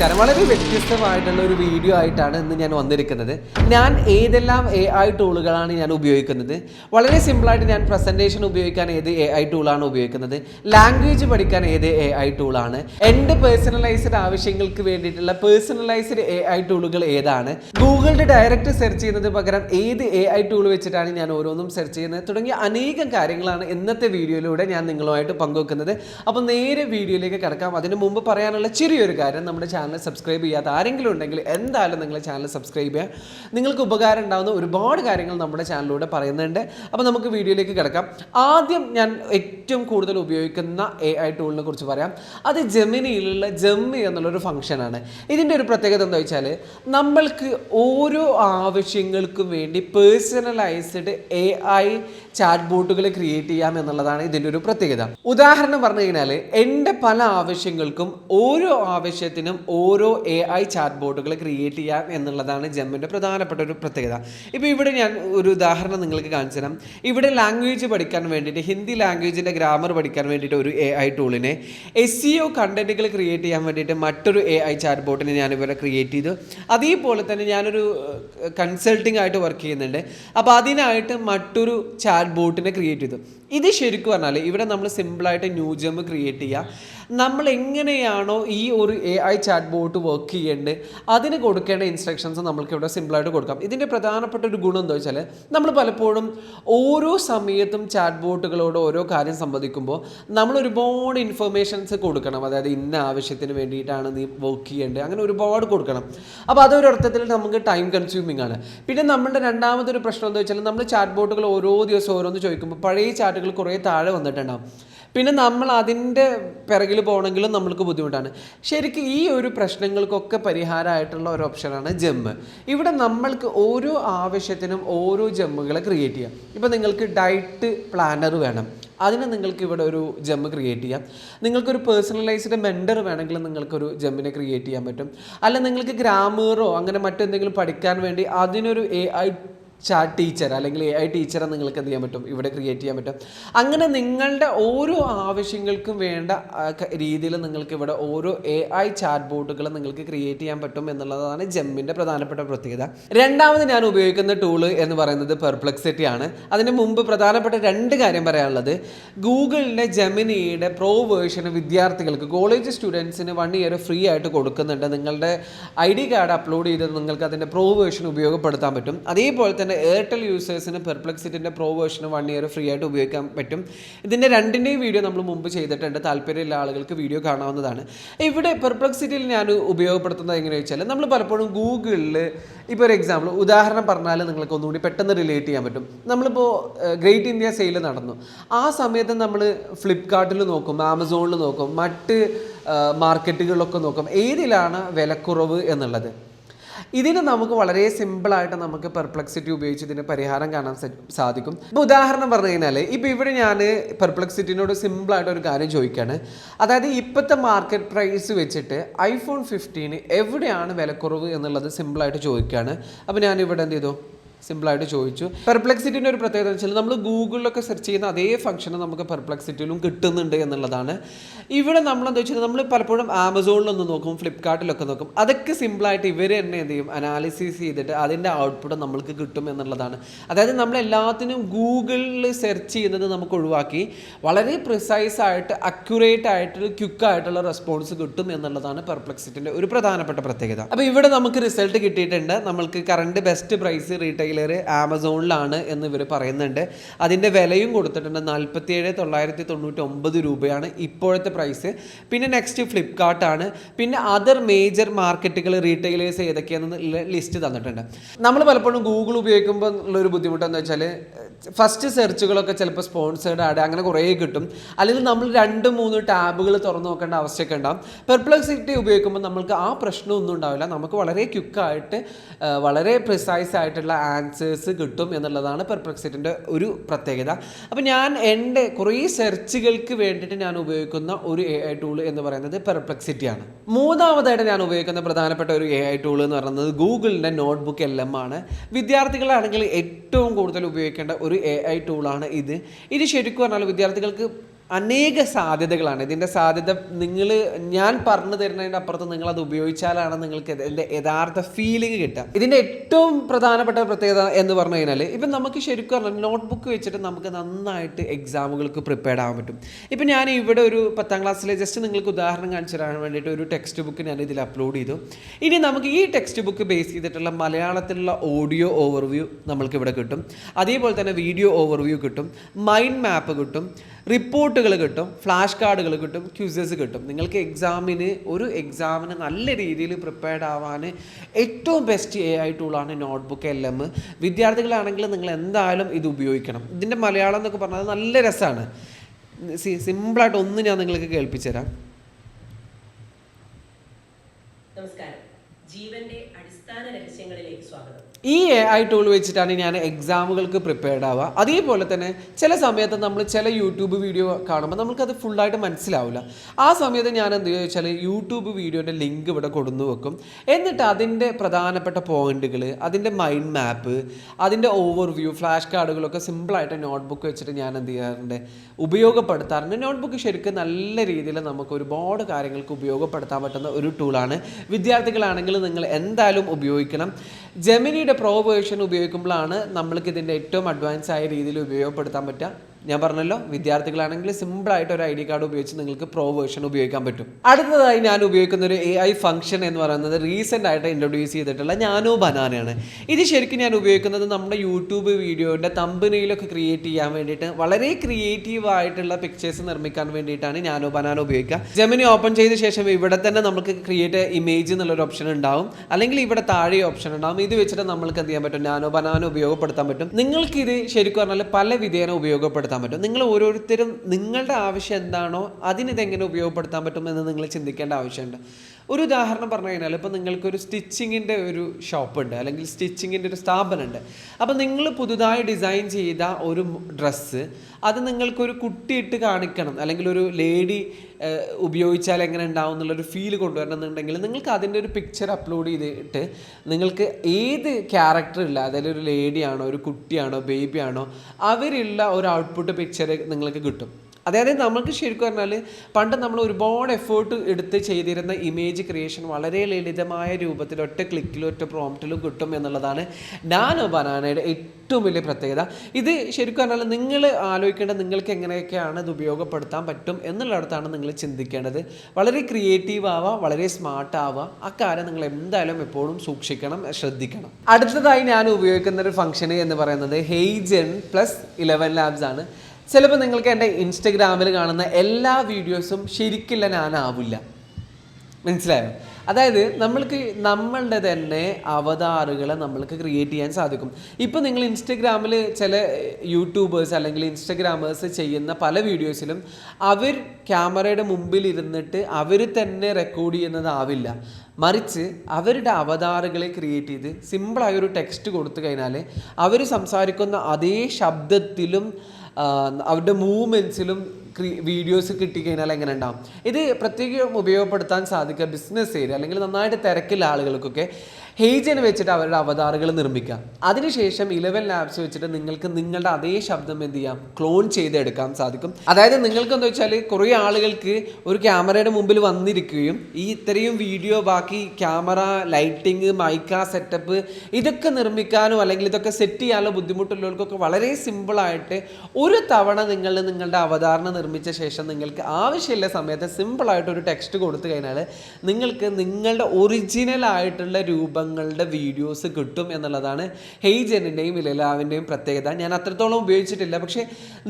നമസ്കാരം. വളരെ വ്യത്യസ്തമായിട്ടുള്ള ഒരു വീഡിയോ ആയിട്ടാണ് ഇന്ന് ഞാൻ വന്നിരിക്കുന്നത്. ഞാൻ ഏതെല്ലാം എ ഐ ടൂളുകളാണ് ഞാൻ ഉപയോഗിക്കുന്നത്? വളരെ സിമ്പിളായിട്ട് ഞാൻ പ്രസന്റേഷൻ ഉപയോഗിക്കാൻ ഏത് എ ഐ ടൂളാണ് ഉപയോഗിക്കുന്നത്? ലാംഗ്വേജ് പഠിക്കാൻ ഏത് എ ഐ ടൂളാണ് എന്റെ പേഴ്സണലൈസ്ഡ് ആവശ്യങ്ങൾക്ക് വേണ്ടിയിട്ടുള്ള പേഴ്സണലൈസ്ഡ് എ ഐ ടൂളുകൾ ഏതാണ്? ഗൂഗിളിൽ ഡയറക്റ്റ് സെർച്ച് ചെയ്യുന്നത് പകരം ഏത് എ ഐ ടൂൾ വെച്ചിട്ടാണ് ഞാൻ ഓരോന്നും സെർച്ച് ചെയ്യുന്നത്? തുടങ്ങിയ അനേകം കാര്യങ്ങളാണ് ഇന്നത്തെ വീഡിയോയിലൂടെ ഞാൻ നിങ്ങളുമായിട്ട് പങ്കുവെക്കുന്നത്. അപ്പോൾ നേരെ വീഡിയോയിലേക്ക് കിടക്കാം. അതിന് മുമ്പ് പറയാനുള്ള ചെറിയൊരു കാര്യം നമ്മുടെ ചാനൽ സബ്സ്ക്രൈബ് ചെയ്യാത്ത ആരെങ്കിലും ഉണ്ടെങ്കിൽ എന്തായാലും നിങ്ങൾ ചാനൽ സബ്സ്ക്രൈബ് ചെയ്യുക നിങ്ങൾക്ക് ഉപകാരം ഉണ്ടാകുന്ന ഒരുപാട് കാര്യങ്ങൾ നമ്മുടെ ചാനലിലൂടെ പറയുന്നുണ്ട്. അപ്പോൾ നമുക്ക് വീഡിയോയിലേക്ക് കിടക്കാം. ആദ്യം ഞാൻ ഏറ്റവും കൂടുതൽ ഉപയോഗിക്കുന്ന എ ഐ ടൂളിനെ കുറിച്ച് പറയാം. അത് ജെമിനിയിലുള്ള ജെമ്മി എന്നുള്ളൊരു ഫംഗ്ഷനാണ് ഇതിന്റെ ഒരു പ്രത്യേകത എന്താ വെച്ചാൽ നമ്മൾക്ക് ഓരോ ആവശ്യങ്ങൾക്കും വേണ്ടി പേഴ്സണലൈസ്ഡ് എ ഐ ചാറ്റ് ബോട്ടുകൾ ക്രിയേറ്റ് ചെയ്യാം എന്നുള്ളതാണ് ഇതിന്റെ ഒരു പ്രത്യേകത. ഉദാഹരണം പറഞ്ഞു കഴിഞ്ഞാൽ എന്റെ പല ആവശ്യങ്ങൾക്കും ഓരോ ആവശ്യത്തിനും ഓരോ എ ഐ ചാറ്റ് ബോട്ടുകൾ ക്രിയേറ്റ് ചെയ്യാം എന്നുള്ളതാണ് ജെമ്മിന്റെ പ്രധാനപ്പെട്ട ഒരു പ്രത്യേകത. ഇപ്പോൾ ഇവിടെ ഞാൻ ഒരു ഉദാഹരണം നിങ്ങൾക്ക് കാണിച്ചു തരാം. ഇവിടെ ലാംഗ്വേജ് പഠിക്കാൻ വേണ്ടിയിട്ട് ഹിന്ദി ലാംഗ്വേജിന്റെ ഗ്രാമർ പഠിക്കാൻ വേണ്ടിയിട്ട് ഒരു എ ഐ ടൂളിനെ എസ് സി ഒ കണ്ടന്റുകൾ ക്രിയേറ്റ് ചെയ്യാൻ വേണ്ടിയിട്ട് മറ്റൊരു എ ഐ ചാറ്റ് ബോട്ടിനെ ഞാൻ ഇവിടെ ക്രിയേറ്റ് ചെയ്തു. അതേപോലെ തന്നെ ഞാനൊരു കൺസൾട്ടിംഗ് ആയിട്ട് വർക്ക് ചെയ്യുന്നുണ്ട്. അപ്പോൾ അതിനായിട്ട് മറ്റൊരു ചാറ്റ് ബോട്ടിനെ ക്രിയേറ്റ് ചെയ്തു. ഇത് ശരിക്കും പറഞ്ഞാൽ ഇവിടെ നമ്മൾ സിമ്പിളായിട്ട് ന്യൂ ജെം ക്രിയേറ്റ് ചെയ്യുക നമ്മൾ എങ്ങനെയാണോ ഈ ഒരു A I chat bot work ചെയ്യേണ്ടത് അതിന് കൊടുക്കേണ്ട ഇൻസ്ട്രക്ഷൻസ് നമ്മൾക്ക് ഇവിടെ സിമ്പിളായിട്ട് കൊടുക്കാം. ഇതിന്റെ പ്രധാനപ്പെട്ട ഒരു ഗുണം എന്താ വെച്ചാൽ നമ്മൾ പലപ്പോഴും ഓരോ സമയത്തും ചാറ്റ് ബോട്ടുകളോട് ഓരോ കാര്യം സംവദിക്കുമ്പോൾ നമ്മൾ ഒരുപാട് ഇൻഫർമേഷൻസ് കൊടുക്കണം. അതായത് ഇന്ന ആവശ്യത്തിന് വേണ്ടിയിട്ടാണ് നീ വർക്ക് ചെയ്യേണ്ടത് അങ്ങനെ ഒരുപാട് കൊടുക്കണം. അപ്പോൾ അതൊരർത്ഥത്തിൽ നമുക്ക് ടൈം കൺസ്യൂമിംഗ് ആണ്. പിന്നെ നമ്മുടെ രണ്ടാമതൊരു പ്രശ്നം എന്താ വെച്ചാൽ നമ്മൾ ചാറ്റ് ബോട്ടുകൾ ഓരോ ദിവസം ഓരോന്ന് ചോദിക്കുമ്പോൾ പഴയ ചാറ്റുകൾ കുറേ താഴെ വന്നിട്ടുണ്ടാവും. പിന്നെ നമ്മൾ അതിന്റെ പിറകിൽ പോകണമെങ്കിലും നമ്മൾക്ക് ബുദ്ധിമുട്ടാണ്. ശരിക്കും ഈ ഒരു പ്രശ്നങ്ങൾക്കൊക്കെ പരിഹാരമായിട്ടുള്ള ഒരു ഓപ്ഷനാണ് ജെമ്മ് ഇവിടെ നമ്മൾക്ക് ഓരോ ആവശ്യത്തിനും ഓരോ ജെമ്മുകളെ ക്രിയേറ്റ് ചെയ്യാം. ഇപ്പോൾ നിങ്ങൾക്ക് ഡയറ്റ് പ്ലാനർ വേണം. അതിന് നിങ്ങൾക്ക് ഇവിടെ ഒരു ജെമ്മ് ക്രിയേറ്റ് ചെയ്യാം. നിങ്ങൾക്കൊരു പേഴ്സണലൈസ്ഡ് മെൻഡർ വേണമെങ്കിൽ നിങ്ങൾക്കൊരു ജെമ്മിനെ ക്രിയേറ്റ് ചെയ്യാൻ പറ്റും. അല്ല നിങ്ങൾക്ക് ഗ്രാമറോ അങ്ങനെ മറ്റെന്തെങ്കിലും പഠിക്കാൻ വേണ്ടി അതിനൊരു എ ഐ ചാറ്റ് ടീച്ചർ അല്ലെങ്കിൽ എ ഐ ടീച്ചറെ നിങ്ങൾക്ക് എന്ത് ചെയ്യാൻ പറ്റും? ഇവിടെ ക്രിയേറ്റ് ചെയ്യാൻ പറ്റും. അങ്ങനെ നിങ്ങളുടെ ഓരോ ആവശ്യങ്ങൾക്കും വേണ്ട രീതിയിൽ നിങ്ങൾക്ക് ഇവിടെ ഓരോ എ ഐ ചാറ്റ് ബോട്ടുകൾ നിങ്ങൾക്ക് ക്രിയേറ്റ് ചെയ്യാൻ പറ്റും എന്നുള്ളതാണ് ജെമ്മിന്റെ പ്രധാനപ്പെട്ട പ്രത്യേകത. രണ്ടാമത് ഞാൻ ഉപയോഗിക്കുന്ന ടൂൾ എന്ന് പറയുന്നത് പെർപ്ലക്സിറ്റി ആണ്. അതിന് മുമ്പ് പ്രധാനപ്പെട്ട രണ്ട് കാര്യം പറയാനുള്ളത്. ഗൂഗിളിന്റെ ജെമിനിയുടെ പ്രോ വേർഷൻ വിദ്യാർത്ഥികൾക്ക് കോളേജ് സ്റ്റുഡൻസിന് വൺ ഇയർ ഫ്രീ ആയിട്ട് കൊടുക്കുന്നുണ്ട്. നിങ്ങളുടെ ഐ ഡി കാർഡ് അപ്ലോഡ് ചെയ്ത് നിങ്ങൾക്ക് അതിന്റെ പ്രോ വേർഷൻ ഉപയോഗപ്പെടുത്താൻ പറ്റും. അതേപോലെ തന്നെ എയർടെൽ യൂസേഴ്സിന് പെർപ്ലക്സിറ്റിന്റെ pro version one year free ആയിട്ട് ഉപയോഗിക്കാൻ പറ്റും. ഇതിന്റെ രണ്ടിന്റെയും വീഡിയോ നമ്മൾ മുമ്പ് ചെയ്തിട്ടുണ്ട്. താല്പര്യമുള്ള ആളുകൾക്ക് വീഡിയോ കാണാവുന്നതാണ്. ഇവിടെ പെർപ്ലക്സിറ്റിയിൽ ഞാൻ ഉപയോഗപ്പെടുത്തുന്നത് എങ്ങനെയാണെന്ന് വെച്ചാൽ നമ്മൾ പലപ്പോഴും ഗൂഗിളിൽ ഇപ്പോൾ ഒരു എക്സാമ്പിൾ ഉദാഹരണം പറഞ്ഞാൽ നിങ്ങൾക്ക് ഒന്നുകൂടി പെട്ടെന്ന് റിലേറ്റ് ചെയ്യാൻ പറ്റും. നമ്മളിപ്പോൾ ഗ്രേറ്റ് ഇന്ത്യ സെയിൽ നടന്നു. ആ സമയത്ത് നമ്മൾ ഫ്ലിപ്കാർട്ടിൽ നോക്കും ആമസോണിൽ നോക്കും മറ്റ് മാർക്കറ്റുകളിലൊക്കെ നോക്കും. ഏതിലാണ് വിലക്കുറവ് എന്നുള്ളത്? ഇതിന് നമുക്ക് വളരെ സിമ്പിളായിട്ട് നമുക്ക് പെർപ്ലക്സിറ്റി ഉപയോഗിച്ച് ഇതിന് പരിഹാരം കാണാൻ സാധിക്കും. ഇപ്പോൾ ഉദാഹരണം പറഞ്ഞു കഴിഞ്ഞാൽ ഇപ്പോൾ ഇവിടെ ഞാൻ പെർപ്ലക്സിറ്റിനോട് സിമ്പിളായിട്ട് ഒരു കാര്യം ചോദിക്കുകയാണ് അതായത് ഇപ്പോഴത്തെ മാർക്കറ്റ് പ്രൈസ് വെച്ചിട്ട് ഐഫോൺ ഫിഫ്റ്റീന് എവിടെയാണ് വിലക്കുറവ് എന്നുള്ളത് സിമ്പിളായിട്ട് ചോദിക്കുകയാണ് അപ്പോൾ ഞാൻ ഇവിടെ എന്ത് ചെയ്തു? സിമ്പിളായിട്ട് ചോദിച്ചു. പെർപ്ലക്സിറ്റിന്റെ ഒരു പ്രത്യേകത എന്ന് വെച്ചാൽ നമ്മൾ ഗൂഗിളിലൊക്കെ സെർച്ച് ചെയ്യുന്ന അതേ ഫംഗ്ഷൻ നമുക്ക് പെർപ്ലക്സിറ്റിയിലും കിട്ടുന്നുണ്ട് എന്നുള്ളതാണ്. ഇവിടെ നമ്മൾ എന്താ വെച്ചാൽ നമ്മൾ പലപ്പോഴും ആമസോണിലൊന്ന് നോക്കും ഫ്ലിപ്കാർട്ടിലൊക്കെ നോക്കും. അതൊക്കെ സിമ്പിളായിട്ട് ഇവർ തന്നെ എന്ത് ചെയ്യും? അനാലിസിസ് ചെയ്തിട്ട് അതിന്റെ ഔട്ട്പുട്ട് നമ്മൾക്ക് കിട്ടും എന്നുള്ളതാണ്. അതായത് നമ്മൾ എല്ലാത്തിനും ഗൂഗിളിൽ സെർച്ച് ചെയ്യുന്നത് നമുക്ക് ഒഴിവാക്കി വളരെ പ്രിസൈസ് ആയിട്ട് അക്യുറേറ്റ് ആയിട്ട് ക്വിക്ക് ആയിട്ടുള്ള റെസ്പോൺസ് കിട്ടും എന്നുള്ളതാണ് പെർപ്ലക്സിറ്റിന്റെ ഒരു പ്രധാനപ്പെട്ട പ്രത്യേകത. അപ്പോൾ ഇവിടെ നമുക്ക് റിസൾട്ട് കിട്ടിയിട്ടുണ്ട്. നമ്മൾക്ക് കറണ്ട് ബെസ്റ്റ് പ്രൈസ് റീറ്റെയിലർ ആമസോണിലാണ് എന്ന് ഇവർ പറയുന്നുണ്ട്. അതിന്റെ വിലയും കൊടുത്തിട്ടുണ്ട് നാൽപ്പത്തിയേഴ് തൊള്ളായിരത്തി തൊണ്ണൂറ്റി ഒമ്പത് രൂപയാണ് ഇപ്പോഴത്തെ പ്രൈസ് പിന്നെ നെക്സ്റ്റ് ഫ്ലിപ്കാർട്ടാണ് പിന്നെ അതർ മേജർ മാർക്കറ്റുകൾ റീറ്റെയിലേഴ്സ് ഏതൊക്കെയാണെന്ന് ലിസ്റ്റ് തന്നിട്ടുണ്ട്. നമ്മൾ പലപ്പോഴും ഗൂഗിൾ ഉപയോഗിക്കുമ്പോൾ ഉള്ളൊരു ബുദ്ധിമുട്ടെന്ന് വെച്ചാൽ ഫസ്റ്റ് സെർച്ചുകളൊക്കെ ചിലപ്പോൾ സ്പോൺസേഡ് ആഡ് അങ്ങനെ കുറേ കിട്ടും. അല്ലെങ്കിൽ നമ്മൾ രണ്ട് മൂന്ന് ടാബുകൾ തുറന്നു നോക്കേണ്ട ആവശ്യമൊക്കെ ഉണ്ടാകും പെർപ്ലക്സിറ്റി ഉപയോഗിക്കുമ്പോൾ നമ്മൾക്ക് ആ പ്രശ്നമൊന്നും ഉണ്ടാവില്ല. നമുക്ക് വളരെ ക്യുക്കായിട്ട് വളരെ പ്രിസൈസ് ആയിട്ടുള്ള ആൻസേഴ്സ് കിട്ടും എന്നുള്ളതാണ് പെർപ്ലക്സിറ്റിന്റെ ഒരു പ്രത്യേകത. അപ്പോൾ ഞാൻ എന്റെ കുറേ സെർച്ചുകൾക്ക് വേണ്ടിയിട്ട് ഞാൻ ഉപയോഗിക്കുന്ന ഒരു എ ഐ ടൂൾ എന്ന് പറയുന്നത് പെർപ്ലക്സിറ്റിയാണ് മൂന്നാമതായിട്ട് ഞാൻ ഉപയോഗിക്കുന്ന പ്രധാനപ്പെട്ട ഒരു എ ഐ ടൂൾ എന്ന് പറയുന്നത് ഗൂഗിളിന്റെ നോട്ട്ബുക്ക് എൽ എം ആണ്. വിദ്യാർത്ഥികളാണെങ്കിൽ ഏറ്റവും കൂടുതൽ ഉപയോഗിക്കേണ്ട ഒരു എ ഐ ടൂളാണ് ഇത്. ഇത് ശരിക്കും പറഞ്ഞാൽ വിദ്യാർത്ഥികൾക്ക് അനേക സാധ്യതകളാണ്. ഇതിന്റെ സാധ്യത നിങ്ങൾ ഞാൻ പറഞ്ഞു തരുന്നതിന്റെ അപ്പുറത്ത് നിങ്ങൾ അത് ഉപയോഗിച്ചാലാണ് നിങ്ങൾക്ക് ഇതിന്റെ യഥാർത്ഥ ഫീലിംഗ് കിട്ടുക. ഇതിന്റെ ഏറ്റവും പ്രധാനപ്പെട്ട പ്രത്യേകത എന്ന് പറഞ്ഞു കഴിഞ്ഞാൽ ഇപ്പം നമുക്ക് ശരിക്കും പറഞ്ഞാൽ നോട്ട്ബുക്ക് വെച്ചിട്ട് നമുക്ക് നന്നായിട്ട് എക്സാമുകൾക്ക് പ്രിപ്പയർഡ് ആകാൻ പറ്റും. ഇപ്പം ഞാൻ ഇവിടെ ഒരു പത്താം ക്ലാസ്സിലെ ജസ്റ്റ് നിങ്ങൾക്ക് ഉദാഹരണം കാണിച്ചു തരാൻ വേണ്ടിയിട്ട് ഒരു ടെക്സ്റ്റ് ബുക്ക് ഞാൻ ഇതിൽ അപ്ലോഡ് ചെയ്തു. ഇനി നമുക്ക് ഈ ടെക്സ്റ്റ് ബുക്ക് ബേസ് ചെയ്തിട്ടുള്ള മലയാളത്തിലുള്ള ഓഡിയോ ഓവർവ്യൂ നമ്മൾക്ക് ഇവിടെ കിട്ടും. അതേപോലെ തന്നെ വീഡിയോ ഓവർവ്യൂ കിട്ടും. മൈൻഡ് മാപ്പ് കിട്ടും. റിപ്പോർട്ടുകൾ കിട്ടും ഫ്ലാഷ് കാർഡുകൾ കിട്ടും ക്യൂസസ് കിട്ടും. നിങ്ങൾക്ക് എക്സാമിന് ഒരു എക്സാമിന് നല്ല രീതിയിൽ പ്രിപ്പയർഡ് ആവാൻ ഏറ്റവും ബെസ്റ്റ് എ ഐ ടൂളാണ് നോട്ട്ബുക്ക് എൽ എം വിദ്യാർത്ഥികളാണെങ്കിൽ നിങ്ങൾ എന്തായാലും ഇത് ഉപയോഗിക്കണം. ഇതിന്റെ മലയാളം എന്നൊക്കെ പറഞ്ഞാൽ നല്ല രസമാണ്. സി സിമ്പിളായിട്ട് ഒന്ന് ഞാൻ നിങ്ങൾക്ക് കേൾപ്പിച്ചു തരാം നമസ്കാരം. ജീവന്റെ അടിസ്ഥാന രഹസ്യങ്ങളിലേക്ക് സ്വാഗതം. ഈ എ ഐ ടൂൾ വെച്ചിട്ടാണ് ഞാൻ എക്സാമുകൾക്ക് പ്രിപ്പയർഡ് ആവുക. അതേപോലെ തന്നെ ചില സമയത്ത് നമ്മൾ ചില യൂട്യൂബ് വീഡിയോ കാണുമ്പോൾ നമുക്കത് ഫുള്ളായിട്ട് മനസ്സിലാവില്ല ആ സമയത്ത് ഞാൻ എന്ത് ചോദിച്ചാൽ യൂട്യൂബ് വീഡിയോന്റെ ലിങ്ക് ഇവിടെ കൊടുന്നു വെക്കും. എന്നിട്ട് അതിന്റെ പ്രധാനപ്പെട്ട പോയിന്റുകൾ അതിന്റെ മൈൻഡ് മാപ്പ് അതിന്റെ ഓവർവ്യൂ ഫ്ലാഷ് കാർഡുകളൊക്കെ സിമ്പിളായിട്ട് നോട്ട്ബുക്ക് വെച്ചിട്ട് ഞാൻ എന്ത് ചെയ്യാറുണ്ട്? ഉപയോഗപ്പെടുത്താറുണ്ട്. നോട്ട്ബുക്ക് ശരിക്കും നല്ല രീതിയിൽ നമുക്ക് ഒരുപാട് കാര്യങ്ങൾക്ക് ഉപയോഗപ്പെടുത്താൻ പറ്റുന്ന ഒരു ടൂളാണ് വിദ്യാർത്ഥികളാണെങ്കിൽ നിങ്ങൾ എന്തായാലും ഉപയോഗിക്കണം. ജെമിനിയുടെ പ്രോ വേർഷൻ ഉപയോഗിക്കുമ്പോഴാണ് നമ്മൾക്ക് ഇതിന്റെ ഏറ്റവും അഡ്വാൻസ് ആയ രീതിയിൽ ഉപയോഗപ്പെടുത്താൻ പറ്റുക. ഞാൻ പറഞ്ഞല്ലോ വിദ്യാർത്ഥികളാണെങ്കിൽ സിമ്പിൾ ആയിട്ട് ഒരു ഐ ഡി കാർഡ് ഉപയോഗിച്ച് നിങ്ങൾക്ക് പ്രോ വേർഷൻ ഉപയോഗിക്കാൻ പറ്റും. അടുത്തതായി ഞാൻ ഉപയോഗിക്കുന്ന ഒരു എ ഐ ഫംഗ്ഷൻ എന്ന് പറയുന്നത് റീസെന്റ് ആയിട്ട് ഇൻട്രൊഡ്യൂസ് ചെയ്തിട്ടുള്ള ഞാനോ ബനാനയാണ് ഇത് ശരിക്കും ഞാൻ ഉപയോഗിക്കുന്നത് നമ്മുടെ യൂട്യൂബ് വീഡിയോന്റെ തമ്പനയിലൊക്കെ ക്രിയേറ്റ് ചെയ്യാൻ വേണ്ടിയിട്ട് വളരെ ക്രിയേറ്റീവ് ആയിട്ടുള്ള പിക്ചേഴ്സ് നിർമ്മിക്കാൻ വേണ്ടിയിട്ടാണ് ഞാനോ ബനാന ഉപയോഗിക്കുക. ജെമിനി ഓപ്പൺ ചെയ്ത ശേഷം ഇവിടെ തന്നെ നമുക്ക് ക്രിയേറ്റ് ഇമേജ് എന്നുള്ളൊരു ഓപ്ഷൻ ഉണ്ടാവും. അല്ലെങ്കിൽ ഇവിടെ താഴെ ഓപ്ഷൻ ഉണ്ടാവും. ഇത് വെച്ചിട്ട് നമ്മൾക്ക് എന്ത് ചെയ്യാൻ പറ്റും? ഞാനോ ബനാന ഉപയോഗപ്പെടുത്താൻ പറ്റും. നിങ്ങൾക്ക് ഇത് ശരിക്കും പറഞ്ഞാൽ പല വിധേന ഉപയോഗപ്പെടുത്താൻ പറ്റും. നിങ്ങൾ ഓരോരുത്തരും നിങ്ങളുടെ ആവശ്യം എന്താണോ അതിനിതെങ്ങനെ ഉപയോഗപ്പെടുത്താൻ പറ്റും എന്ന് നിങ്ങൾ ചിന്തിക്കേണ്ട ആവശ്യമുണ്ട്. ഒരു ഉദാഹരണം പറഞ്ഞു കഴിഞ്ഞാൽ ഇപ്പോൾ നിങ്ങൾക്കൊരു സ്റ്റിച്ചിങ്ങിന്റെ ഒരു ഷോപ്പ് ഉണ്ട് അല്ലെങ്കിൽ സ്റ്റിച്ചിങ്ങിന്റെ ഒരു സ്ഥാപനമുണ്ട്. അപ്പോൾ നിങ്ങൾ പുതുതായി ഡിസൈൻ ചെയ്ത ഒരു ഡ്രസ്സ് അത് നിങ്ങൾക്കൊരു കുട്ടിയിട്ട് കാണിക്കണം. അല്ലെങ്കിൽ ഒരു ലേഡി ഉപയോഗിച്ചാൽ എങ്ങനെ ഉണ്ടാവും എന്നുള്ളൊരു ഫീൽ കൊണ്ടുവരണം എന്നുണ്ടെങ്കിൽ നിങ്ങൾക്ക് അതിന്റെ ഒരു പിക്ചർ അപ്ലോഡ് ചെയ്തിട്ട് നിങ്ങൾക്ക് ഏത് ക്യാരക്ടറില്ല അതായത് ഒരു ലേഡിയാണോ ഒരു കുട്ടിയാണോ ബേബിയാണോ അവരുള്ള ഒരു ഔട്ട്പുട്ട് പിക്ചർ നിങ്ങൾക്ക് കിട്ടും. അതായത് നമുക്ക് ശരിക്കും പറഞ്ഞാൽ പണ്ട് നമ്മൾ ഒരുപാട് എഫേർട്ട് എടുത്ത് ചെയ്തിരുന്ന ഇമേജ് ക്രിയേഷൻ വളരെ ലളിതമായ രൂപത്തിൽ ഒറ്റ ക്ലിക്കിലും ഒറ്റ പ്രോംപ്റ്റിലും കിട്ടും എന്നുള്ളതാണ് നാനോ ബനാനയുടെ ഏറ്റവും വലിയ പ്രത്യേകത. ഇത് ശരിക്കും പറഞ്ഞാൽ നിങ്ങൾ ആലോചിക്കേണ്ട നിങ്ങൾക്ക് എങ്ങനെയൊക്കെയാണ് ഇത് ഉപയോഗപ്പെടുത്താൻ പറ്റും എന്നുള്ളിടത്താണ് നിങ്ങൾ ചിന്തിക്കേണ്ടത്. വളരെ ക്രിയേറ്റീവ് ആവുക വളരെ സ്മാർട്ട് ആവുക അക്കാര്യം നിങ്ങൾ എന്തായാലും എപ്പോഴും സൂക്ഷിക്കണം ശ്രദ്ധിക്കണം. അടുത്തതായി ഞാൻ ഉപയോഗിക്കുന്ന ഒരു ഫംഗ്ഷൻ എന്ന് പറയുന്നത് ഹെയ്ജൻ പ്ലസ് ഇലവൻ ലാബ്സ് ആണ്. ചിലപ്പോൾ നിങ്ങൾക്ക് എന്റെ ഇൻസ്റ്റഗ്രാമിൽ കാണുന്ന എല്ലാ വീഡിയോസും ശരിക്കില്ല ഞാനാവില്ല. മനസ്സിലായോ? അതായത് നമ്മൾക്ക് നമ്മളുടെ തന്നെ അവതാറുകളെ നമ്മൾക്ക് ക്രിയേറ്റ് ചെയ്യാൻ സാധിക്കും. ഇപ്പോൾ നിങ്ങൾ ഇൻസ്റ്റഗ്രാമിൽ ചില യൂട്യൂബേഴ്സ് അല്ലെങ്കിൽ ഇൻസ്റ്റഗ്രാമേഴ്സ് ചെയ്യുന്ന പല വീഡിയോസിലും അവർ ക്യാമറയുടെ മുമ്പിൽ ഇരുന്നിട്ട് അവർ തന്നെ റെക്കോർഡ് ചെയ്യുന്നതാവില്ല. മറിച്ച് അവരുടെ അവതാറുകളെ ക്രിയേറ്റ് ചെയ്ത് സിമ്പിളായ ഒരു ടെക്സ്റ്റ് കൊടുത്തു കഴിഞ്ഞാൽ അവർ സംസാരിക്കുന്ന അതേ ശബ്ദത്തിലും അവരുടെ മൂവ്മെന്റ്സിലും വീഡിയോസ് കിട്ടിക്കഴിഞ്ഞാൽ എങ്ങനെ ഉണ്ടാവും? ഇത് പ്രത്യേകം ഉപയോഗപ്പെടുത്താൻ സാധിക്കുക ബിസിനസ് ഏരിയ അല്ലെങ്കിൽ നന്നായിട്ട് തിരക്കുള്ള ആളുകൾക്കൊക്കെ. ഹേജന് വെച്ചിട്ട് അവരുടെ അവതാറുകൾ നിർമ്മിക്കാം അതിനുശേഷം ഇലവൻ ലാബ്സ് വെച്ചിട്ട് നിങ്ങൾക്ക് നിങ്ങളുടെ അതേ ശബ്ദം എന്ത് ചെയ്യാം? ക്ലോൺ ചെയ്തെടുക്കാൻ സാധിക്കും. അതായത് നിങ്ങൾക്ക് എന്താ വെച്ചാൽ കുറേ ആളുകൾക്ക് ഒരു ക്യാമറയുടെ മുമ്പിൽ വന്നിരിക്കുകയും ഈ ഇത്രയും വീഡിയോ ബാക്കി ക്യാമറ ലൈറ്റിംഗ് മൈക്ക സെറ്റപ്പ് ഇതൊക്കെ നിർമ്മിക്കാനോ അല്ലെങ്കിൽ ഇതൊക്കെ സെറ്റ് ചെയ്യാനോ ബുദ്ധിമുട്ടുള്ളവർക്കൊക്കെ വളരെ സിമ്പിളായിട്ട് ഒരു തവണ നിങ്ങൾ നിങ്ങളുടെ അവതാരണ നിർമ്മിച്ച ശേഷം നിങ്ങൾക്ക് ആവശ്യമുള്ള സമയത്ത് സിമ്പിളായിട്ട് ഒരു ടെക്സ്റ്റ് കൊടുത്തു കഴിഞ്ഞാൽ നിങ്ങൾക്ക് നിങ്ങളുടെ ഒറിജിനൽ ആയിട്ടുള്ള രൂപങ്ങളുടെ വീഡിയോസ് കിട്ടും എന്നുള്ളതാണ് ഹെയ്ജനിന്റെയും ഇലലാവിന്റെയും പ്രത്യേകത. ഞാൻ അത്രത്തോളം ഉപയോഗിച്ചിട്ടില്ല. പക്ഷേ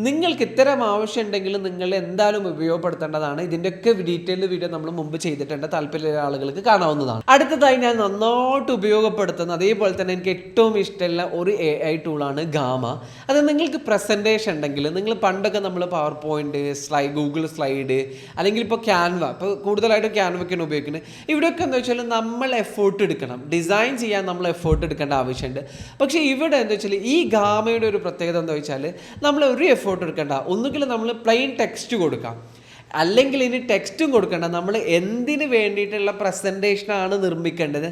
നിങ്ങൾക്ക് ഇത്തരം ആവശ്യം ഉണ്ടെങ്കിൽ നിങ്ങൾ എന്തായാലും ഉപയോഗപ്പെടുത്തേണ്ടതാണ്. ഇതിന്റെയൊക്കെ ഡീറ്റെയിൽഡ് വീഡിയോ നമ്മൾ മുമ്പ് ചെയ്തിട്ടുണ്ട്. താല്പര്യമുള്ള ആളുകൾക്ക് കാണാവുന്നതാണ്. അടുത്തതായി ഞാൻ നന്നായിട്ട് ഉപയോഗപ്പെടുത്തുന്ന അതേപോലെ തന്നെ എനിക്ക് ഏറ്റവും ഇഷ്ടമുള്ള ഒരു എ ഐ ടൂളാണ് ഗാമ. അത് നിങ്ങൾക്ക് പ്രസന്റേഷൻ ഉണ്ടെങ്കിൽ നിങ്ങൾ പണ്ടൊക്കെ നമ്മൾ പവർ പോയിന്റ് സ്ലൈ ഗൂഗിൾ സ്ലൈഡ് അല്ലെങ്കിൽ ഇപ്പോൾ ക്യാൻവ ഇപ്പോൾ കൂടുതലായിട്ടും ക്യാൻവയ്ക്കാണ് ഉപയോഗിക്കുന്നത്. ഇവിടെയൊക്കെ എന്താ വെച്ചാൽ നമ്മൾ എഫേർട്ട് എടുക്കണം. ഡിസൈൻ ചെയ്യാൻ നമ്മൾ എഫേർട്ട് എടുക്കേണ്ട ആവശ്യമുണ്ട്. പക്ഷേ ഇവിടെ എന്താ വെച്ചാൽ ഈ ഗാമയുടെ ഒരു പ്രത്യേകത എന്താ വെച്ചാൽ നമ്മൾ ഒരു എഫേർട്ട് എടുക്കേണ്ട. ഒന്നുകിൽ നമ്മൾ പ്ലെയിൻ ടെക്സ്റ്റ് കൊടുക്കാം. അല്ലെങ്കിൽ ഇനി ടെക്സ്റ്റും കൊടുക്കേണ്ട. നമ്മൾ എന്തിനു വേണ്ടിയിട്ടുള്ള പ്രസന്റേഷനാണ് നിർമ്മിക്കേണ്ടത്?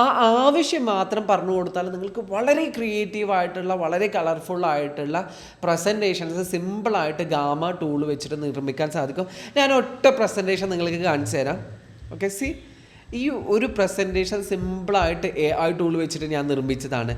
ആ ആവശ്യം മാത്രം പറഞ്ഞു കൊടുത്താൽ നിങ്ങൾക്ക് വളരെ ക്രിയേറ്റീവായിട്ടുള്ള വളരെ കളർഫുൾ ആയിട്ടുള്ള പ്രസന്റേഷൻസ് സിമ്പിളായിട്ട് ഗാമ ടൂൾ വെച്ചിട്ട് നിർമ്മിക്കാൻ സാധിക്കും. ഞാൻ ഒറ്റ പ്രസന്റേഷൻ നിങ്ങൾക്ക് കാണിച്ചു തരാം. ഓക്കെ സി ഈ ഒരു പ്രസന്റേഷൻ സിമ്പിളായിട്ട് എ ഐ ടൂൾ വെച്ചിട്ട് ഞാൻ നിർമ്മിച്ചതാണ്.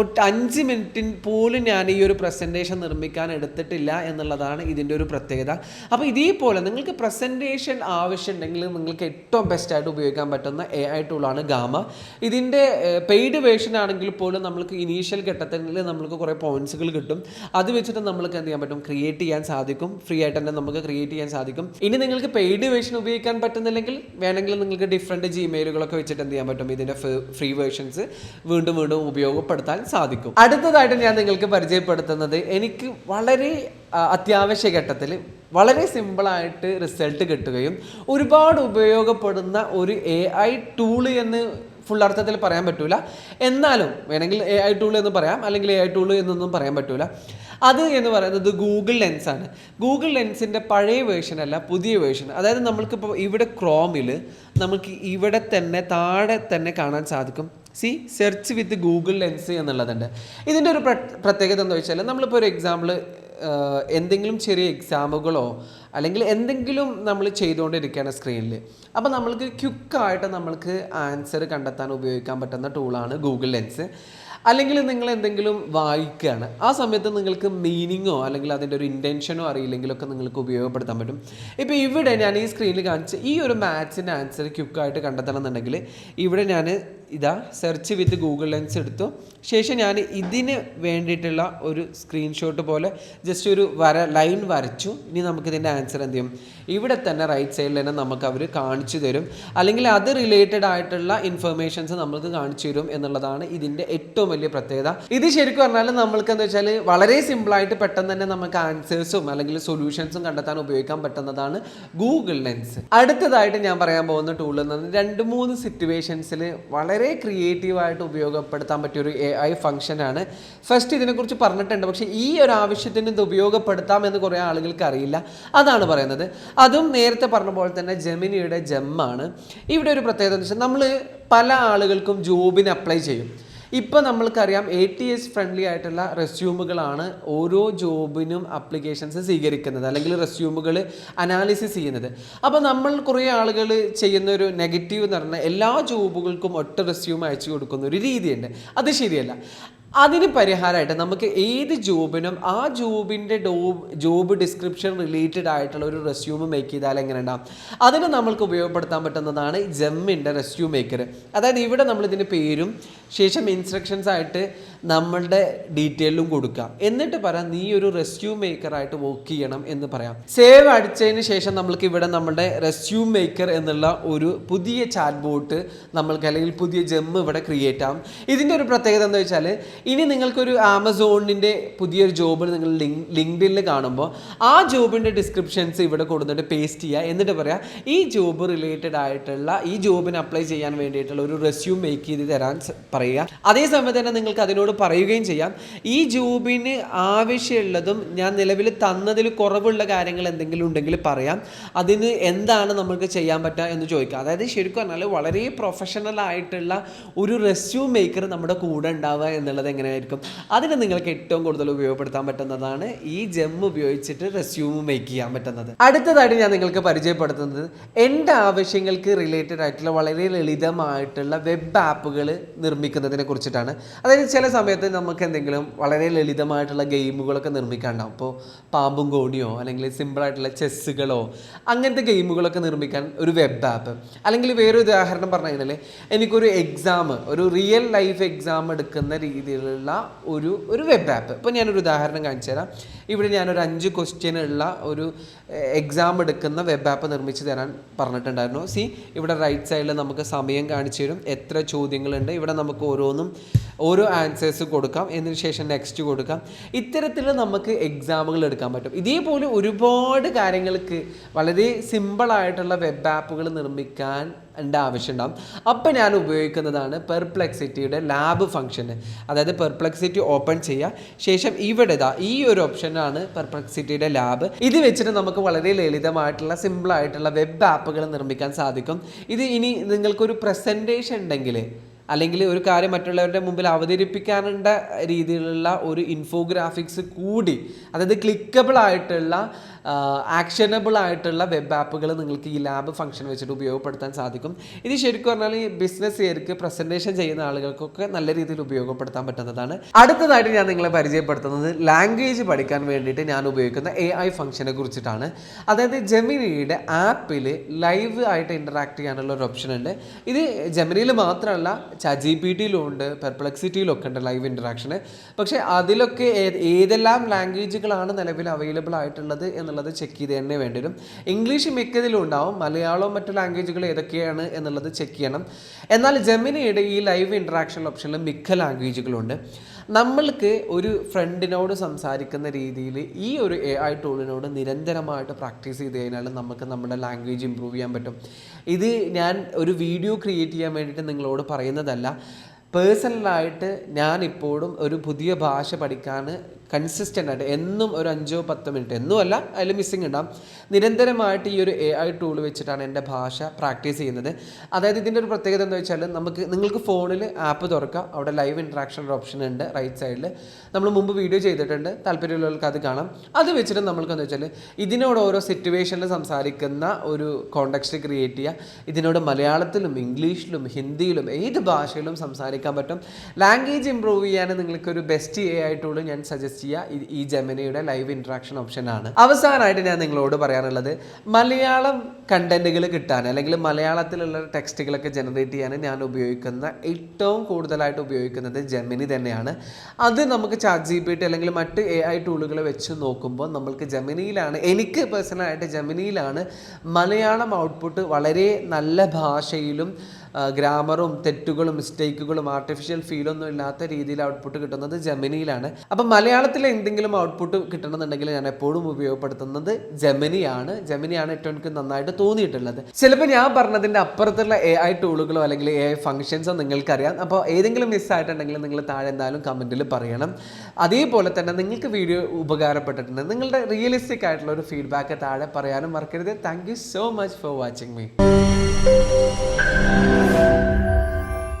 ഒട്ട് അഞ്ച് മിനിറ്റിൻ പോലും ഞാൻ ഈ ഒരു പ്രസന്റേഷൻ നിർമ്മിക്കാൻ എടുത്തിട്ടില്ല എന്നുള്ളതാണ് ഇതിന്റെ ഒരു പ്രത്യേകത. അപ്പോൾ ഇതേപോലെ നിങ്ങൾക്ക് പ്രസന്റേഷൻ ആവശ്യമുണ്ടെങ്കിൽ നിങ്ങൾക്ക് ഏറ്റവും ബെസ്റ്റായിട്ട് ഉപയോഗിക്കാൻ പറ്റുന്ന എ ഐ ടൂളാണ് ഗാമ. ഇതിന്റെ പെയ്ഡ് വേർഷൻ ആണെങ്കിൽ പോലും നമ്മൾക്ക് ഇനീഷ്യൽ ഘട്ടത്തിൽ നമ്മൾക്ക് കുറേ പോയിൻസുകൾ കിട്ടും. അത് വെച്ചിട്ട് നമ്മൾക്ക് എന്ത് ചെയ്യാൻ പറ്റും? ക്രിയേറ്റ് ചെയ്യാൻ സാധിക്കും. ഫ്രീ ആയിട്ട് തന്നെ നമുക്ക് ക്രിയേറ്റ് ചെയ്യാൻ സാധിക്കും. ഇനി നിങ്ങൾക്ക് പെയ്ഡ് വേർഷൻ ഉപയോഗിക്കാൻ പറ്റുന്നില്ലെങ്കിൽ വേണമെങ്കിൽ നിങ്ങൾക്ക് ഡിഫറെന്റ് ജിമെയിലുകളൊക്കെ വെച്ചിട്ട് എന്ത് ചെയ്യാൻ പറ്റും? ഇതിന്റെ ഫ്രീ വേർഷൻസ് വീണ്ടും വീണ്ടും ഉപയോഗപ്പെടുത്താൻ സാധിക്കും. അടുത്തതായിട്ട് ഞാൻ നിങ്ങൾക്ക് പരിചയപ്പെടുത്തുന്നത് എനിക്ക് വളരെ അത്യാവശ്യ ഘട്ടത്തിൽ വളരെ സിമ്പിളായിട്ട് റിസൾട്ട് കിട്ടുകയും ഒരുപാട് ഉപയോഗപ്പെടുന്ന ഒരു എ ഐ ടൂൾ എന്ന് ഫുൾ അർത്ഥത്തിൽ പറയാൻ പറ്റൂല. എന്നാലും വേണമെങ്കിൽ എ ഐ ടൂൾ എന്ന് പറയാം. അല്ലെങ്കിൽ എ ഐ ടൂൾ എന്നൊന്നും പറയാൻ പറ്റൂല. അത് എന്ന് പറയുന്നത് ഗൂഗിൾ ലെൻസ് ആണ്. ഗൂഗിൾ ലെൻസിന്റെ പഴയ വേർഷൻ അല്ല പുതിയ വേർഷൻ അതായത് നമ്മൾക്കിപ്പോൾ ഇവിടെ ക്രോമിൽ നമുക്ക് ഇവിടെ തന്നെ താഴെ തന്നെ കാണാൻ സാധിക്കും. സി സെർച്ച് വിത്ത് ഗൂഗിൾ ലെൻസ് എന്നുള്ളതുണ്ട്. ഇതിന്റെ ഒരു പ്ര- പ്രത്യേകത എന്താ വെച്ചാൽ നമ്മളിപ്പോൾ ഒരു എക്സാമ്പിൾ എന്തെങ്കിലും ചെറിയ എക്സാമുകളോ അല്ലെങ്കിൽ എന്തെങ്കിലും നമ്മൾ ചെയ്തുകൊണ്ടിരിക്കുകയാണ് സ്ക്രീനിൽ അപ്പോൾ നമ്മൾക്ക് ക്യുക്കായിട്ട് നമ്മൾക്ക് ആൻസർ കണ്ടെത്താൻ ഉപയോഗിക്കാൻ പറ്റുന്ന ടൂളാണ് ഗൂഗിൾ ലെൻസ് അല്ലെങ്കിൽ നിങ്ങൾ എന്തെങ്കിലും വായിക്കുകയാണ്. ആ സമയത്ത് നിങ്ങൾക്ക് മീനിങ്ങോ അല്ലെങ്കിൽ അതിന്റെ ഒരു ഇന്റൻഷനോ അറിയില്ലെങ്കിലൊക്കെ നിങ്ങൾക്ക് ഉപയോഗപ്പെടുത്താൻ പറ്റും. ഇപ്പോൾ ഇവിടെ ഞാൻ ഈ സ്ക്രീനിൽ കാണിച്ച ഈ ഒരു മാത്സിന്റെ ആൻസർ ക്യുക്കായിട്ട് കണ്ടെത്തണം എന്നുണ്ടെങ്കിൽ ഇവിടെ ഞാൻ ഇതാ സെർച്ച് വിത്ത് ഗൂഗിൾ ലെൻസ് എടുത്തു. ശേഷം ഞാൻ ഇതിന് വേണ്ടിയിട്ടുള്ള ഒരു സ്ക്രീൻഷോട്ട് പോലെ ജസ്റ്റ് ഒരു വര ലൈൻ വരച്ചു. ഇനി നമുക്ക് ഇതിന്റെ ആൻസർ എന്ത് ചെയ്യും? ഇവിടെ തന്നെ റൈറ്റ് സൈഡിൽ തന്നെ നമുക്ക് അവർ കാണിച്ചു തരും. അല്ലെങ്കിൽ അത് റിലേറ്റഡ് ആയിട്ടുള്ള ഇൻഫർമേഷൻസ് നമുക്ക് കാണിച്ചു തരും എന്നുള്ളതാണ് ഇതിന്റെ ഏറ്റവും വലിയ പ്രത്യേകത. ഇത് ശരിക്കും പറഞ്ഞാൽ നമ്മൾക്ക് എന്താ വെച്ചാൽ വളരെ സിമ്പിളായിട്ട് പെട്ടെന്ന് തന്നെ നമുക്ക് ആൻസേഴ്സും അല്ലെങ്കിൽ സൊല്യൂഷൻസും കണ്ടെത്താൻ ഉപയോഗിക്കാൻ പറ്റുന്നതാണ് ഗൂഗിൾ ലെൻസ് അടുത്തതായിട്ട് ഞാൻ പറയാൻ പോകുന്ന ടൂളിൽ നിന്ന് രണ്ട് മൂന്ന് സിറ്റുവേഷൻസിൽ വളരെ ക്രിയേറ്റീവായിട്ട് ഉപയോഗപ്പെടുത്താൻ പറ്റിയൊരു എ ഐ ഫംഗ്ഷനാണ് ഫസ്റ്റ് ഇതിനെക്കുറിച്ച് പറഞ്ഞിട്ടുണ്ട്. പക്ഷേ ഈ ഒരു ആവശ്യത്തിന് ഇത് ഉപയോഗപ്പെടുത്താം എന്ന് കുറേ ആളുകൾക്ക് അറിയില്ല. അതാണ് പറയുന്നത്. അതും നേരത്തെ പറഞ്ഞ പോലെ തന്നെ ജെമിനിയുടെ ജെമ്മാണ്. ഇവിടെ ഒരു പ്രത്യേകത എന്ന് വെച്ചാൽ നമ്മൾ പല ആളുകൾക്കും ജോബിന് അപ്ലൈ ചെയ്യും. ഇപ്പോൾ നമ്മൾക്കറിയാം എ ടി എസ് ഫ്രണ്ട്ലി ആയിട്ടുള്ള റെസ്യൂമുകളാണ് ഓരോ ജോബിനും അപ്ലിക്കേഷൻസ് സ്വീകരിക്കുന്നത് അല്ലെങ്കിൽ റെസ്യൂമുകൾ അനാലിസിസ് ചെയ്യുന്നത്. അപ്പോൾ നമ്മൾ കുറേ ആളുകൾ ചെയ്യുന്ന ഒരു നെഗറ്റീവ് എന്ന് പറഞ്ഞാൽ എല്ലാ ജോബുകൾക്കും ഒറ്റ റെസ്യൂം അയച്ചു കൊടുക്കുന്ന ഒരു രീതിയുണ്ട്. അത് ശരിയല്ല. അതിന് പരിഹാരമായിട്ട് നമുക്ക് ഏത് ജോബിനും ആ ജോബിന്റെ ജോബ് ഡിസ്ക്രിപ്ഷൻ റിലേറ്റഡ് ആയിട്ടുള്ള ഒരു റെസ്യൂം മേക്ക് ചെയ്താൽ എങ്ങനെ ഉണ്ടാവും? അതിന് നമ്മൾക്ക് ഉപയോഗപ്പെടുത്താൻ പറ്റുന്നതാണ് ജെമ്മിന്റെ റെസ്യൂം മേക്കർ അതായത് ഇവിടെ നമ്മളിതിന്റെ പേരും ശേഷം ഇൻസ്ട്രക്ഷൻസ് ആയിട്ട് നമ്മളുടെ ഡീറ്റെയിലും കൊടുക്കാം. എന്നിട്ട് പറയാം നീ ഒരു റെസ്യൂം മേക്കറായിട്ട് വർക്ക് ചെയ്യണം എന്ന് പറയാം. സേവ് അടിച്ചതിന് ശേഷം നമ്മൾക്ക് ഇവിടെ നമ്മുടെ റെസ്യൂം മേക്കർ എന്നുള്ള ഒരു പുതിയ ചാറ്റ് ബോട്ട് നമ്മൾക്ക് അല്ലെങ്കിൽ പുതിയ ജെമ്മ് ഇവിടെ ക്രിയേറ്റ് ആവും. ഇതിന്റെ ഒരു പ്രത്യേകത എന്താ വെച്ചാൽ ഇനി നിങ്ങൾക്കൊരു ആമസോണിന്റെ പുതിയൊരു ജോബ് നിങ്ങൾ ലിങ്ക് ലിങ്ക്ഡിനിൽ കാണുമ്പോൾ ആ ജോബിന്റെ ഡിസ്ക്രിപ്ഷൻസ് ഇവിടെ കൊടുത്തിട്ട് പേസ്റ്റ് ചെയ്യുക. എന്നിട്ട് പറയാം ഈ ജോബ് റിലേറ്റഡ് ആയിട്ടുള്ള ഈ ജോബിന് അപ്ലൈ ചെയ്യാൻ വേണ്ടിയിട്ടുള്ള ഒരു റെസ്യൂം മേക്ക് ചെയ്ത് തരാൻ പറയുക. അതേസമയം തന്നെ നിങ്ങൾക്ക് അതിനോട് പറയുകയും ചെയ്യാം. ഈ ജൂബിന് ആവശ്യമുള്ളതും ഞാൻ നിലവിൽ തന്നതിൽ കുറവുള്ള കാര്യങ്ങൾ എന്തെങ്കിലും ഉണ്ടെങ്കിൽ പറയാം. അതിന് എന്താണ് നമുക്ക് ചെയ്യാൻ പറ്റുക എന്ന് ചോദിക്കുക. അതായത് ശരിക്കും പറഞ്ഞാൽ വളരെ പ്രൊഫഷണൽ ആയിട്ടുള്ള ഒരു റെസ്യൂം മേക്കർ നമ്മുടെ കൂടെ ഉണ്ടാവുക എന്നുള്ളത് എങ്ങനെയായിരിക്കും? അതിന് നിങ്ങൾക്ക് ഏറ്റവും കൂടുതൽ ഉപയോഗപ്പെടുത്താൻ പറ്റുന്നതാണ് ഈ ജെം ഉപയോഗിച്ചിട്ട് റെസ്യൂം മേക്ക് ചെയ്യാൻ പറ്റുന്നത്. അടുത്തതായിട്ട് ഞാൻ നിങ്ങൾക്ക് പരിചയപ്പെടുത്തുന്നത് എന്റെ ആവശ്യങ്ങൾക്ക് റിലേറ്റഡ് ആയിട്ടുള്ള വളരെ ലളിതമായിട്ടുള്ള വെബ് ആപ്പുകൾ നിർമ്മിക്കുന്നതിനെ കുറിച്ചിട്ടാണ്. അതായത് ചില സമയത്ത് നമുക്ക് എന്തെങ്കിലും വളരെ ലളിതമായിട്ടുള്ള ഗെയിമുകളൊക്കെ നിർമ്മിക്കാനുണ്ടാവും ഇപ്പോൾ പാമ്പും കോടിയോ അല്ലെങ്കിൽ സിമ്പിളായിട്ടുള്ള ചെസ്സുകളോ അങ്ങനത്തെ ഗെയിമുകളൊക്കെ നിർമ്മിക്കാൻ ഒരു വെബ് ആപ്പ് അല്ലെങ്കിൽ വേറെ ഉദാഹരണം പറഞ്ഞു കഴിഞ്ഞാൽ എനിക്കൊരു എക്സാം ഒരു റിയൽ ലൈഫ് എക്സാം എടുക്കുന്ന രീതിയിലുള്ള ഒരു ഒരു വെബ് ആപ്പ് ഇപ്പോൾ ഞാനൊരു ഉദാഹരണം കാണിച്ചു തരാം. ഇവിടെ ഞാനൊരു അഞ്ച് ക്വസ്റ്റ്യൻ ഉള്ള ഒരു എക്സാം എടുക്കുന്ന വെബ് ആപ്പ് നിർമ്മിച്ച് തരാൻ പറഞ്ഞിട്ടുണ്ടായിരുന്നു. സി ഇവിടെ റൈറ്റ് സൈഡിൽ നമുക്ക് സമയം കാണിച്ചു തരും. എത്ര ചോദ്യങ്ങളുണ്ട്? ഇവിടെ നമുക്ക് ഓരോന്നും ഓരോ ആൻസേഴ്സ് കൊടുക്കാം എന്നതിന് ശേഷം നെക്സ്റ്റ് കൊടുക്കാം. ഇത്തരത്തിൽ നമുക്ക് എക്സാമുകൾ എടുക്കാൻ പറ്റും. ഇതേപോലെ ഒരുപാട് കാര്യങ്ങൾക്ക് വളരെ സിമ്പിളായിട്ടുള്ള വെബ് ആപ്പുകൾ നിർമ്മിക്കാൻ എന്റെ ആവശ്യമുണ്ടാകും അപ്പം ഞാൻ ഉപയോഗിക്കുന്നതാണ് പെർപ്ലെക്സിറ്റിയുടെ ലാബ് ഫംഗ്ഷന് അതായത് പെർപ്ലെക്സിറ്റി ഓപ്പൺ ചെയ്യുക. ശേഷം ഇവിടെ ഇതാ ഈ ഒരു ഓപ്ഷനാണ് പെർപ്ലെക്സിറ്റിയുടെ ലാബ് ഇത് വെച്ചിട്ട് നമുക്ക് വളരെ ലളിതമായിട്ടുള്ള സിമ്പിളായിട്ടുള്ള വെബ് ആപ്പുകൾ നിർമ്മിക്കാൻ സാധിക്കും. ഇത് ഇനി നിങ്ങൾക്കൊരു പ്രസന്റേഷൻ ഉണ്ടെങ്കിൽ അല്ലെങ്കിൽ ഒരു കാര്യം മറ്റുള്ളവരുടെ മുമ്പിൽ അവതരിപ്പിക്കാനുള്ള രീതിയിലുള്ള ഒരു ഇൻഫോഗ്രാഫിക്സ് കൂടി അതായത് ക്ലിക്കബിൾ ആയിട്ടുള്ള ആക്ഷനബിൾ ആയിട്ടുള്ള വെബ് ആപ്പുകൾ നിങ്ങൾക്ക് ഈ ലാബ് ഫംഗ്ഷൻ വെച്ചിട്ട് ഉപയോഗപ്പെടുത്താൻ സാധിക്കും. ഇത് ശരിക്കും പറഞ്ഞാൽ ഈ ബിസിനസ്സുകാർക്ക് പ്രസന്റേഷൻ ചെയ്യുന്ന ആളുകൾക്കൊക്കെ നല്ല രീതിയിൽ ഉപയോഗപ്പെടുത്താൻ പറ്റുന്നതാണ്. അടുത്തതായിട്ട് ഞാൻ നിങ്ങളെ പരിചയപ്പെടുത്തുന്നത് ലാംഗ്വേജ് പഠിക്കാൻ വേണ്ടിയിട്ട് ഞാൻ ഉപയോഗിക്കുന്ന എ ഐ ഫംഗ്ഷനെ കുറിച്ചിട്ടാണ്. അതായത് ജെമിനിയുടെ ആപ്പിൽ ലൈവ് ആയിട്ട് ഇന്ററാക്ട് ചെയ്യാനുള്ള ഒരു ഓപ്ഷൻ ഉണ്ട്. ഇത് ജെമിനിയിൽ മാത്രമല്ല ചജി പി ടിയിലും ഉണ്ട് പെർപ്ലക്സിറ്റിയിലും ഒക്കെ ഉണ്ട് ലൈവ് ഇന്ററാക്ഷന് പക്ഷേ അതിലൊക്കെ ഏത് ഏതെല്ലാം ലാംഗ്വേജുകളാണ് നിലവിൽ അവൈലബിൾ ആയിട്ടുള്ളത് എന്നുള്ളത് ചെക്ക് ചെയ്ത് തന്നെ വേണ്ടി വരും. ഇംഗ്ലീഷ് മിക്കതിലും ഉണ്ടാവും. മലയാളവും മറ്റു ലാംഗ്വേജുകൾ ഏതൊക്കെയാണ് എന്നുള്ളത് ചെക്ക് ചെയ്യണം. എന്നാൽ ജെമിനിയുടെ ഈ ലൈവ് ഇൻട്രാക്ഷൻ ഓപ്ഷനിൽ മിക്ക ലാംഗ്വേജുകളുണ്ട് നമ്മൾക്ക് ഒരു ഫ്രണ്ടിനോട് സംസാരിക്കുന്ന രീതിയിൽ ഈ ഒരു എ ഐ ടൂളിനോട് നിരന്തരമായിട്ട് പ്രാക്ടീസ് ചെയ്ത് കഴിഞ്ഞാൽ നമുക്ക് നമ്മുടെ ലാംഗ്വേജ് ഇമ്പ്രൂവ് ചെയ്യാൻ പറ്റും. ഇത് ഞാൻ ഒരു വീഡിയോ ക്രിയേറ്റ് ചെയ്യാൻ വേണ്ടിയിട്ട് നിങ്ങളോട് പറയുന്നതല്ല. പേഴ്സണലായിട്ട് ഞാൻ ഇപ്പോഴും ഒരു പുതിയ ഭാഷ പഠിക്കാൻ കൺസിസ്റ്റന്റ് ആയിട്ട് എന്നും ഒരു അഞ്ചോ പത്തോ മിനിറ്റ് എന്നും അല്ല അതിൽ മിസ്സിങ് ഉണ്ടാവും. നിരന്തരമായിട്ട് ഈ ഒരു എ ഐ ടൂൾ വെച്ചിട്ടാണ് എന്റെ ഭാഷ പ്രാക്ടീസ് ചെയ്യുന്നത്. അതായത് ഇതിന്റെ ഒരു പ്രത്യേകത എന്താ വെച്ചാൽ നമുക്ക് നിങ്ങൾക്ക് ഫോണിൽ ആപ്പ് തുറക്കാം. അവിടെ ലൈവ് ഇൻട്രാക്ഷൻ ഓപ്ഷൻ ഉണ്ട് റൈറ്റ് സൈഡിൽ നമ്മൾ മുമ്പ് വീഡിയോ ചെയ്തിട്ടുണ്ട്. താല്പര്യമുള്ളവർക്ക് അത് കാണാം. അത് വെച്ചിട്ട് നമ്മൾക്ക് എന്താ വെച്ചാൽ ഇതിനോട് ഓരോ സിറ്റുവേഷനിൽ സംസാരിക്കുന്ന ഒരു കോണ്ടക്സ്റ്റ് ക്രിയേറ്റ് ചെയ്യുക ഇതിനോട് മലയാളത്തിലും ഇംഗ്ലീഷിലും ഹിന്ദിയിലും ഏത് ഭാഷയിലും സംസാരിക്കാൻ പറ്റും. ലാംഗ്വേജ് ഇമ്പ്രൂവ് ചെയ്യാൻ നിങ്ങൾക്കൊരു ബെസ്റ്റ് എ ആയിട്ടുള്ളൂ ഞാൻ സജസ്റ്റ് ചെയ്യുക ഈ- ജമനയുടെ ലൈവ് ഇൻട്രാക്ഷൻ ഓപ്ഷൻ ആണ്. അവസാനമായിട്ട് ഞാൻ നിങ്ങളോട് പറയാനുള്ളത് മലയാളം കണ്ടന്റുകൾ കിട്ടാൻ അല്ലെങ്കിൽ മലയാളത്തിലുള്ള ടെക്സ്റ്റുകളൊക്കെ ജനറേറ്റ് ചെയ്യാൻ ഞാൻ ഉപയോഗിക്കുന്ന ഏറ്റവും കൂടുതലായിട്ട് ഉപയോഗിക്കുന്നത് ജെമിനി തന്നെയാണ്. അത് നമുക്ക് ചാറ്റ് ജി പി ടി അല്ലെങ്കിൽ മറ്റ് എ ഐ ടൂളുകൾ വെച്ച് നോക്കുമ്പോൾ നമ്മൾക്ക് ജെമിനിയിലാണ് എനിക്ക് പേഴ്സണലായിട്ട് ജെമിനിയിലാണ് മലയാളം ഔട്ട്പുട്ട് വളരെ നല്ല ഭാഷയിലും ഗ്രാമറും തെറ്റുകളും മിസ്റ്റേക്കുകളും ആർട്ടിഫിഷ്യൽ ഫീലൊന്നും ഇല്ലാത്ത രീതിയിൽ ഔട്ട്പുട്ട് കിട്ടുന്നത് ജെമിനിയിലാണ്. അപ്പം മലയാളത്തിൽ എന്തെങ്കിലും ഔട്ട്പുട്ട് കിട്ടണമെന്നുണ്ടെങ്കിൽ ഞാൻ എപ്പോഴും ഉപയോഗപ്പെടുത്തുന്നത് ജെമിനിയാണ്. ജെമിനിയാണ് ഏറ്റവും എനിക്ക് നന്നായിട്ട് തോന്നിയിട്ടുള്ളത്. ചിലപ്പോൾ ഞാൻ പറഞ്ഞതിന്റെ അപ്പുറത്തുള്ള എ ഐ ടൂളുകളോ അല്ലെങ്കിൽ എ ഐ ഫംഗ്ഷൻസോ നിങ്ങൾക്കറിയാം. അപ്പോൾ ഏതെങ്കിലും മിസ്സായിട്ടുണ്ടെങ്കിൽ നിങ്ങൾ താഴെ എന്തായാലും കമന്റിൽ പറയണം. അതേപോലെ തന്നെ നിങ്ങൾക്ക് വീഡിയോ ഉപകാരപ്പെട്ടിട്ടുണ്ട്. നിങ്ങളുടെ റിയലിസ്റ്റിക് ആയിട്ടുള്ള ഒരു ഫീഡ്ബാക്ക് താഴെ പറയാനും മറക്കരുത്. Thank so much for watching me